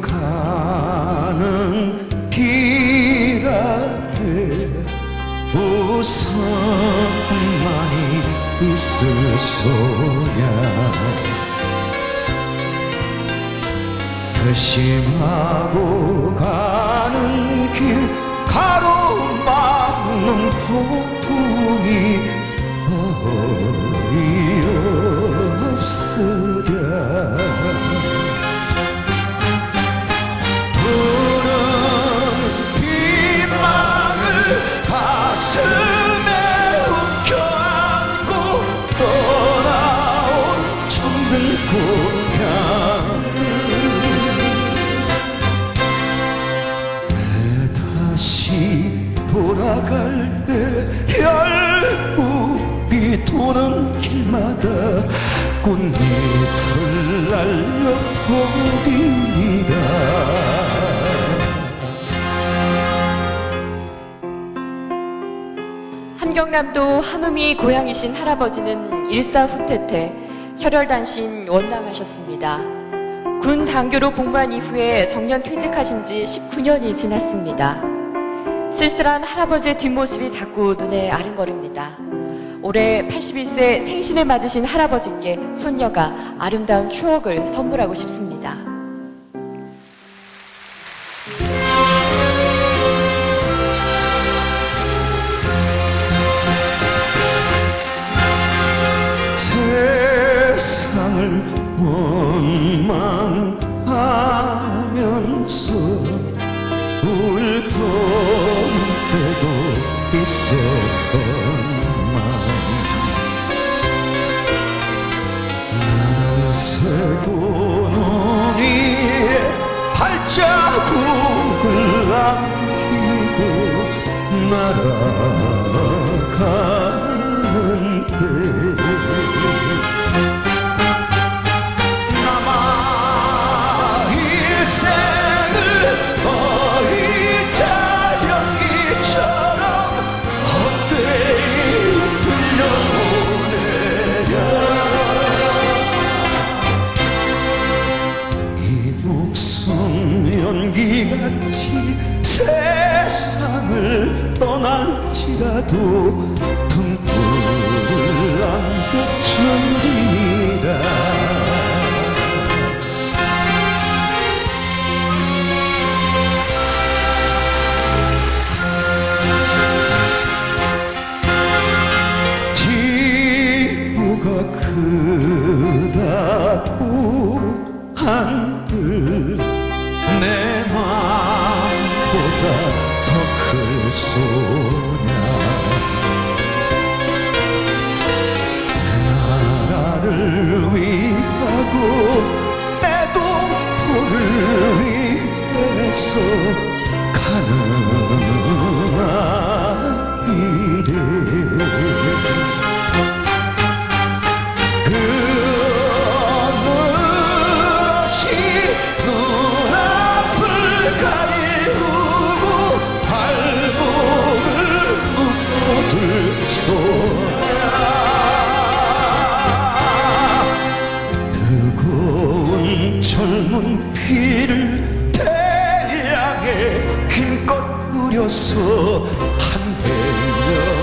가는 길 앞에 우선만이 있을 소냐. 결심하고 가는 길 가로막는 폭풍이 돌아갈 때 열불이 도는 길마다 꽃잎을 날려버리리라 함경남도 함음이 고향이신 할아버지는 일사후퇴퇴 혈혈단신 원망하셨습니다. 군 장교로 복무한 이후에 정년 퇴직하신 지 19년이 지났습니다. 쓸쓸한 할아버지의 뒷모습이 자꾸 눈에 아른거립니다. 올해 81세 생신을 맞으신 할아버지께 손녀가 아름다운 추억을 선물하고 싶습니다. 세상을 있었던 나는 새도 떠날지라도 등불을 남겨주리라 그 어느 것이 눈앞을 가리우고 발목을 묶어둘 소야 뜨거운 젊은 피를 태양에 힘껏 뿌려서 love.